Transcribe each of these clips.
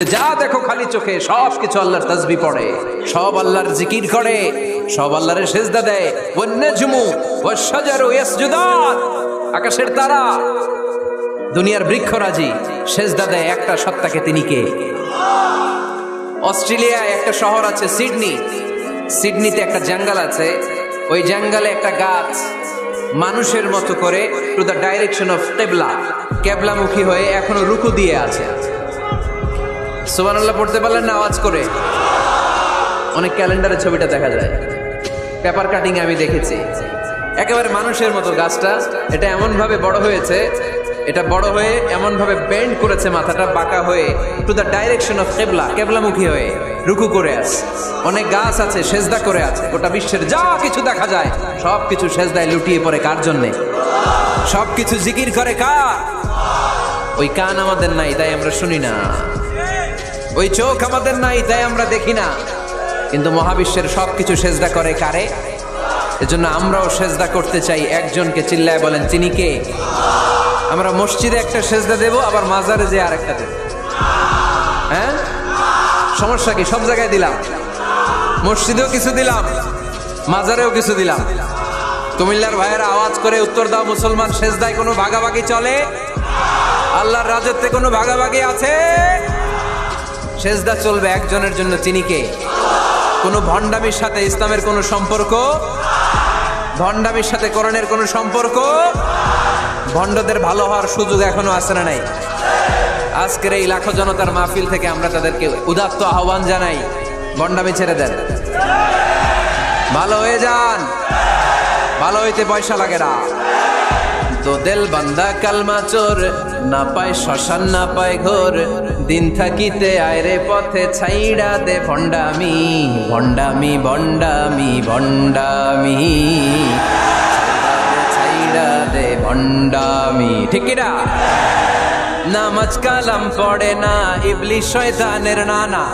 যা দেখো খালি চোখে, সব কিছু আল্লাহর তসবি পড়ে। সব আল্লাহর জিকির করে, সব আল্লাহর সেজদা দেয়। ওয়ান্নাজমু ওয়াশজারু আকাশের তারা, দুনিয়ার বৃক্ষরাজি, সেজদা দেয় একটা সত্তাকে তিনি কে? অস্ট্রেলিয়ায় একটা শহর আছে সিডনি। সিডনিতে একটা জঙ্গল আছে। ওই জঙ্গলে একটা গাছ। মানুষের মতো করে টু দ্য ডাইরেকশন অফ কেবলা কেবলামুখী হয়ে এখনও রুকু দিয়ে আছে। সুবহানাল্লাহ পড়তে পারলেন না আওয়াজ করে। অনেক ক্যালেন্ডারের ছবিটা দেখা যায়। পেপার কাটিং আমি দেখেছি। একেবারে মানুষের মতো গাছটা, এটা এমন ভাবে বড় হয়েছে, এটা বড় হয়ে এমন ভাবে বেন্ড করেছে মাথাটা, বাঁকা হয়ে টু দ্য ডাইরেকশন অফ কেবলা কেবলামুখী হয়ে, রুকু করে আছে। অনেক গাছ আছে, সেজদা করে আছে, গোটা বিশ্বের যা কিছু দেখা যায় সব কিছু সেজদায় লুটিয়ে পড়ে কার জন্যে? সব কিছু জিকির করে কার? ওই কান আমাদের নাই, তাই আমরা শুনি না। ওই চোখ আমাদের নাই, তাই আমরা দেখি না। কিন্তু মহাবিশ্বের সবকিছু সেজদা করে কারে? এজন্য আমরাও সেজদা করতে চাই। একজনকে চিল্লায় বলেন, তিনি কে? আমরা মসজিদে একটা সেজদা দেব, আবার মাজারে যে আরেকটা দেব। হ্যাঁ? সমস্যা কি? সব জায়গায় দিলাম। মসজিদেও কিছু দিলাম, মাজারেও কিছু দিলাম। কুমিল্লার ভাইয়েরা আওয়াজ করে উত্তর দাও, মুসলমান সেজদায় কোনো ভাগাভাগি চলে? আল্লাহর রাজত্বে কোনো ভাগাভাগি আছে? সেজদা চলবে একজনের জন্য তিনি কে? কোনো ভণ্ডামির সাথে ইসলামের কোনো সম্পর্ক? ভণ্ডামির সাথে করণের কোনো সম্পর্ক? ভণ্ডদের ভালো হওয়ার সুযোগ এখনও আছে না নাই? আজকের এই লাখো জনতার মাহফিল থেকে আমরা তাদেরকে উদাত্ত আহ্বান জানাই। ভণ্ডামি ছেড়ে দেন। ভালো হয়ে যান। ভালো হইতে পয়সা লাগে না। তো দেল বান্দা কালমা চোর। না পায় শ্মশান, না পায় ঘোর। দিন থাকিতে আয়রে পথে ছাইড়া দে ভণ্ডামি ভণ্ডামি ভণ্ডামি ভণ্ডামি। ছাইড়া দে ভণ্ডামি। ঠিক না? নামাজ কালাম পড়ে না ইবলি শয়তানের নানা।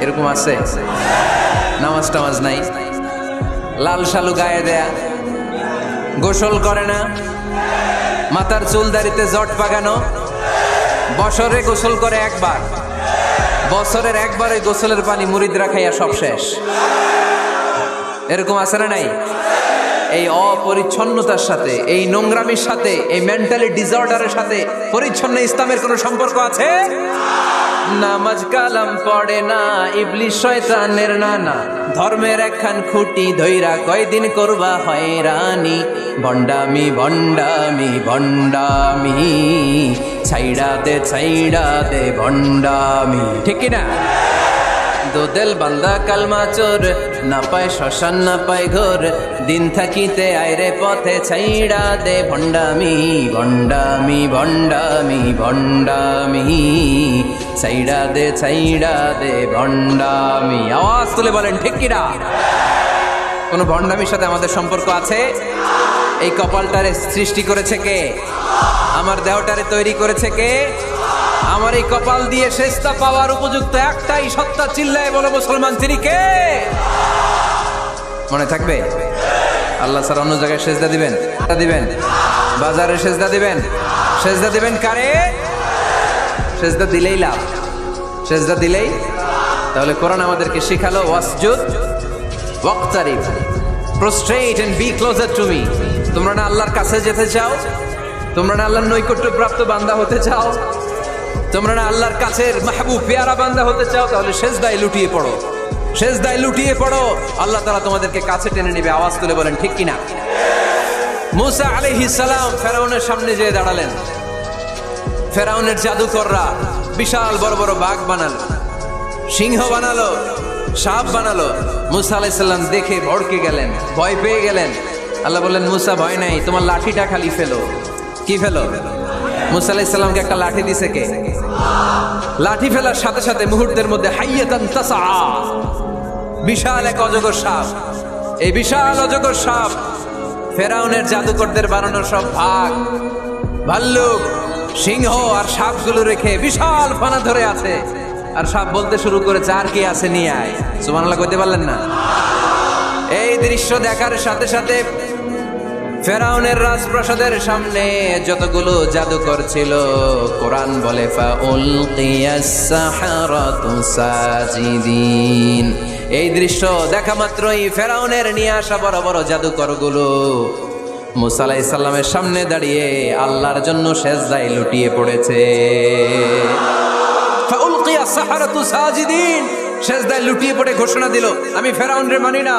এরকম আছে। নামাজ টামাজ নাই। লাল শালু গায়ে দেয়া। গোসল করে না। মাথার চুল দাড়িতে জট পাগানো বছরে গোসল করে একবার। বছরের একবারে গোসলের পানি মুরিদরা খাইয়া সব শেষ। এরকম আছে না নাই? এই অপরিচ্ছন্নতার সাথে, এই নোংরামির সাথে, এই মেন্টালি ডিসঅর্ডারের সাথে পরিচ্ছন্ন ইসলামের কোনো সম্পর্ক আছে? নামাজ কালাম পড়ে না, ইবলিশ শয়তানের নানা। ধর্মের একখান খুঁটি ধৈরা কয়দিন করবা হয়রানি। ভণ্ডামি ভণ্ডামি ভণ্ডামি, ছাইড়া দে, ছাইড়া ভণ্ডামি। ঠিক না দোদেল বান্দা কালমা চোর না পায় শ্মশান, না পায় ঘোর। দিন থাকিতে আয়রে পথে ছাইড়া দে ভণ্ডামি ভণ্ডামি ভণ্ডামি ভণ্ডামি। ছাইড়া দে ছাইড়া দে ভণ্ডামি। আওয়াজ তুলে বলেন, ঠিক কিনা? কোনো ভণ্ডামির সাথে আমাদের সম্পর্ক আছে? এই কপালটারে সৃষ্টি করেছে কে? আমার দেহটারে তৈরি করেছে কে? আমার এই কপাল দিয়ে শেষটা পাওয়ার উপযুক্ত একটাই সত্তা চিল্লায় বলে মুসলমান, তিনি কে? মনে থাকবে? আল্লাহ স্যার অন্য জায়গায় সেজদা দিবেন। দিবেন। বাজারে সেজদা দিবেন। সেজদা দিবেন কারে? সেজদা দিলেই লাভ। সেজদা দিলেই? তাহলে কোরআন আমাদেরকে শিখালো, ওয়াসজুদ ওয়াক্তারিব। Prostrate and be closer to me তোমরা না আল্লাহর কাছে যেতে চাও? তোমরা না আল্লাহর নৈকট্য প্রাপ্ত বান্দা হতে চাও? তোমরা না আল্লাহর কাছের মাহবুব, পেয়ারা বান্দা হতে চাও, তাহলে শেষদায় লুটিয়ে পড়ো। শেষদায় লুটিয়ে পড়ো। আল্লাহ তারা তোমাদেরকে কাছে টেনে নেবে, আওয়াজ তুলে বলেন, ঠিক কিনা? মুসা আলাইহিস সালাম ফেরাউনের সামনে যেয়ে দাঁড়ালেন। ফেরাউনের জাদুকররা বিশাল বড় বড় বাঘ বানালো, সিংহ বানালো, সাপ বানালো। মুসা আলাইসাল্লাম দেখে ভড়কে গেলেন, ভয় পেয়ে গেলেন। আল্লাহ বললেন, মুসা, ভয় নাই, তোমার লাঠিটা খালি ফেলো। কি ফেলো? মুসা আলাইসাল্লামকে একটা লাঠি দিছে কে? লাঠি ফেলার সাথে সাথে মুহূর্তের মধ্যে হাইয়াতান তাসা বিশাল এক অজগর সাপ। এই বিশাল অজগর সাপ ফেরাউনের জাদুকরদের বানানো সব ভাগ। ভাল্লুক, সিংহ আর সাপগুলো রেখে বিশাল ফানা ধরে আছে। আর সাপ বলতে শুরু করে আর কি আছে নিয়ে আয়? সুমানাল্লাহ কইতে পারলেন না? এই দৃশ্য দেখার সাথে সাথে ফেরাউনের রাজপ্রাসাদের সামনে যতগুলো জাদুকর ছিল, কোরআন বলে সাজিদিন। এই দৃশ্য দেখা মাত্রই ফেরাউনের নিয়ে আসা বড় বড় জাদুকরগুলো মুসা আলাইহিস সালামের সামনে দাঁড়িয়ে আল্লাহর জন্য সেজদায় লুটিয়ে পড়েছে। সাহারাতু সাজিদিন। সেজদায় লুটিয়ে পড়ে ঘোষণা দিল, আমি ফেরাউনরে মানি না।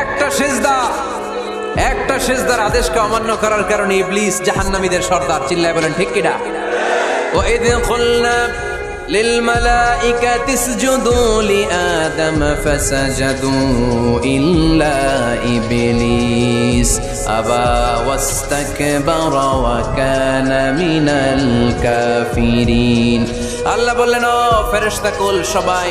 একটা সিজদা একটা সিজদার আদেশকে অমান্য করার কারণে ইবলিস জাহান্নামীদের সর্দার চিল্লায় বলেন ঠিক কিনা وإذ قلنا للملائكة اسجدوا لآدم فسجدوا إلا إبليس أبى واستكبر وكان من الكافرين আল্লাহ বললেন ও ফেরেশতা কুল সবাই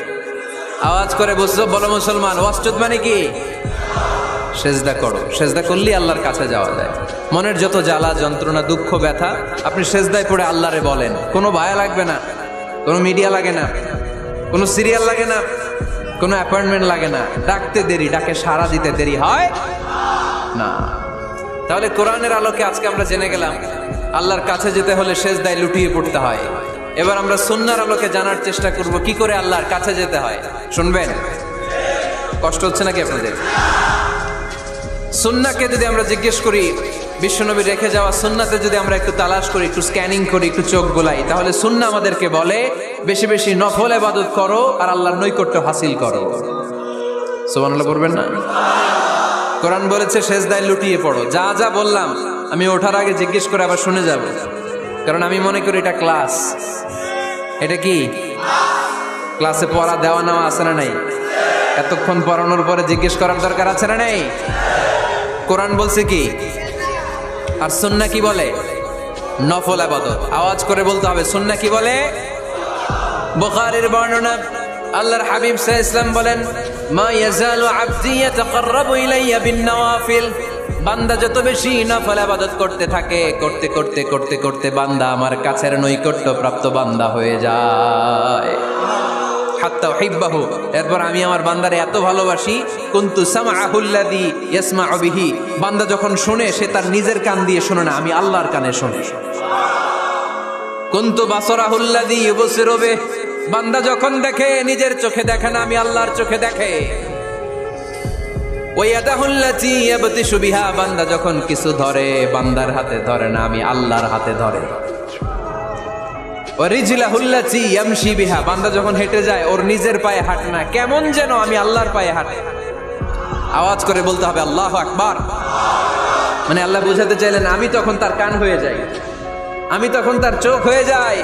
আওয়াজ করে বুঝছ বলো মুসলমান, ওয়াসজুদ মানে কি? সেজদা করো। সেজদা করলেই আল্লাহর কাছে যাওয়া যায়। মনের যত জ্বালা, যন্ত্রণা, দুঃখ, ব্যথা, আপনি সেজদায় পড়ে আল্লাহরে বলেন। কোনো ভায়া লাগবে না, কোনো মিডিয়া লাগে না, কোনো সিরিয়াল লাগে না, কোনো অ্যাপয়েন্টমেন্ট লাগে না। ডাকতে দেরি, ডাকে সারা দিতে দেরি হয় না। তাহলে কোরআনের আলোকে আজকে আমরা জেনে গেলাম, আল্লাহর কাছে যেতে হলে সেজদায় লুটিয়ে পড়তে হয়। এবার আমরা সুন্নার আলোকে জানার চেষ্টা করব, কি করে আল্লাহর কাছে যেতে হয়। শুনবেন? কষ্ট হচ্ছে নাকি আপনাদের? সুন্নাকে যদি আমরা জিজ্ঞেস করি, বিশ্বনবী রেখে যাওয়া সুন্নাতে যদি আমরা একটু তালাশ করি, একটু স্ক্যানিং করি, একটু চোখ গোলাই তাহলে সুন্না আমাদেরকে বলে, বেশি বেশি নফল এবাদত করো আর আল্লাহর নৈকট্য হাসিল করো। সুবহানাল্লাহ পড়বেন না? কোরআন বলেছে শেষদায় লুটিয়ে পড়ো। যা যা বললাম, আমি ওঠার আগে জিজ্ঞেস করে আবার শুনে যাব। কারণ আমি মনে করি এটা ক্লাস। এটা কি? ক্লাসে পড়া, দেওয়া, নেওয়া আছে না নাই? এতক্ষণ পড়ানোর পরে জিজ্ঞেস করার দরকার আছে না নেই? কোরআন বলছে কি? আর সুন্না কি বলে? নফল আবাদত। আওয়াজ করে বলতে হবে, সুন্না কি বলে? বুখারীর বর্ণনা, আল্লাহর হাবিব সাল্লাল্লাহু ইসলাম বলেন, মা ইয়াজালু আবদি ইয়াতাকাররাবু ইলাইয়া বিন নওয়াফিল। বান্দা যত বেশি নফল আবাদত করতে থাকে, করতে করতে করতে করতে বান্দা আমার কাছের নৈকট্য প্রাপ্ত বান্দা হয়ে যায়। হাত্তা হিব্বাহু এরপর আমি আমার বান্দারে এত ভালোবাসি, কুন্তু সামাহুল্লাদি ইয়াসমাউ বিহি। বান্দা যখন শুনে, সে তার নিজের কান দিয়ে শুনে না, আমি আল্লাহর কানে শুনি। কুন্তু বাসরাহুল্লাদি ইউবসিরু বিহ। বান্দা যখন দেখে, নিজের চোখে দেখে না, আমি আল্লাহর চোখে দেখে। বান্দা যখন কিছু ধরে, বান্দার হাতে ধরে না, আমি আল্লাহর হাতে ধরে। বিহা, বান্দা যখন হেঁটে যায়, ওর নিজের পায়ে হাঁটে না, কেমন যেন আমি আল্লাহর পায়ে হাঁটে। আওয়াজ করে বলতে হবে, আল্লাহ আকবার। মানে আল্লাহ বুঝাতে চাইলেন, আমি তখন তার কান হয়ে যাই। আমি তখন তার চোখ হয়ে যাই।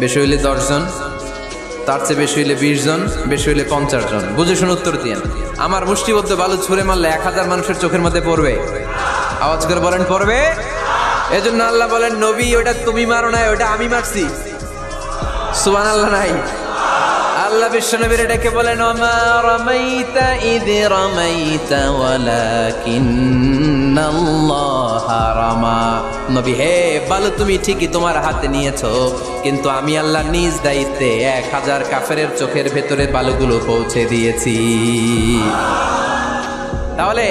বেশি হইলে দশজন, তার চেয়ে বেশি হইলে বিশ জন বেশি হইলে পঞ্চাশ জন বুঝে শুনে উত্তর দিয়েন। আমার মুষ্টিবদ্ধ বালু ছুঁড়ে মারলে এক হাজার মানুষের চোখের মধ্যে পড়বে। আওয়াজ করে বলেন, পড়বে? এজন্য আল্লাহ বলেন, নবী ওটা তুমি মারো নাই ওটা আমি মারছি। সুবান আল্লাহ নাই। আল্লাহ বিশ্ব নবীর ডেকে বলেন, ওমা রামাইতা ইদ রামাইতা ওয়ালাকিন্নাল্লাহ রামা। নবী, হে বালু, তুমি ঠিকই তোমার হাতে নিয়েছো, কিন্তু আমি আল্লাহ নিজ দায়িত্বে এক হাজার কাফেরের চোখের ভেতরে বালুগুলো পৌঁছে দিয়েছি। তাহলে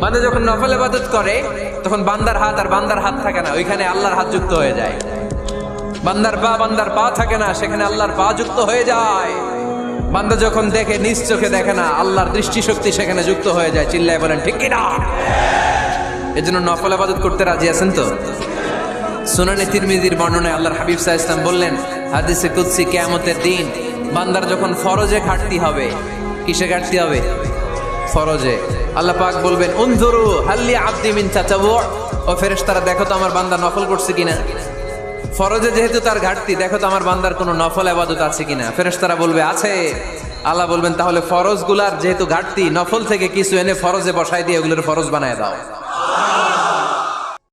বান্দা যখন নফল ইবাদত করে, তখন বান্দার হাত আর বান্দার হাত থাকে না, ওইখানে আল্লাহর হাত যুক্ত হয়ে যায়। বান্দার পা বান্দার পা থাকে না, সেখানে আল্লাহর পা যুক্ত হয়ে যায়। বান্দা যখন দেখে, নিজ চোখে দেখে না, আল্লাহর দৃষ্টিশক্তি সেখানে যুক্ত হয়ে যায়, চিল্লায় বলেন, ঠিক কিনা? এজন্য নফল আবাদত করতে রাজি আছেন তো? সুনানি তিরমিজির বর্ণনায় আল্লাহর হাবিব সাহা ইসলাম বললেন, হাদিসে কুদ্সি কেয়ামতের দিন, বান্দার যখন ফরজে ঘাটতি হবে, কিসে ঘাটতি হবে? ফরজে। আল্লাহ পাক বলবেন, উনজুরু হাল্লি আব্দি মিন চাচাবু ও ফেরেশতারা, দেখো তো আমার বান্দা নফল করছে কিনা? ফরজে যেহেতু তার ঘাটতি, দেখো তো আমার বান্দার কোনো নফল আবাদত আছে কিনা। ফেরেশতারা বলবে, আছে। আল্লাহ বলবেন, তাহলে ফরজগুলার যেহেতু ঘাটতি, নফল থেকে কিছু এনে ফরজে বসাই দিয়ে ওগুলোর ফরজ বানায় দাও।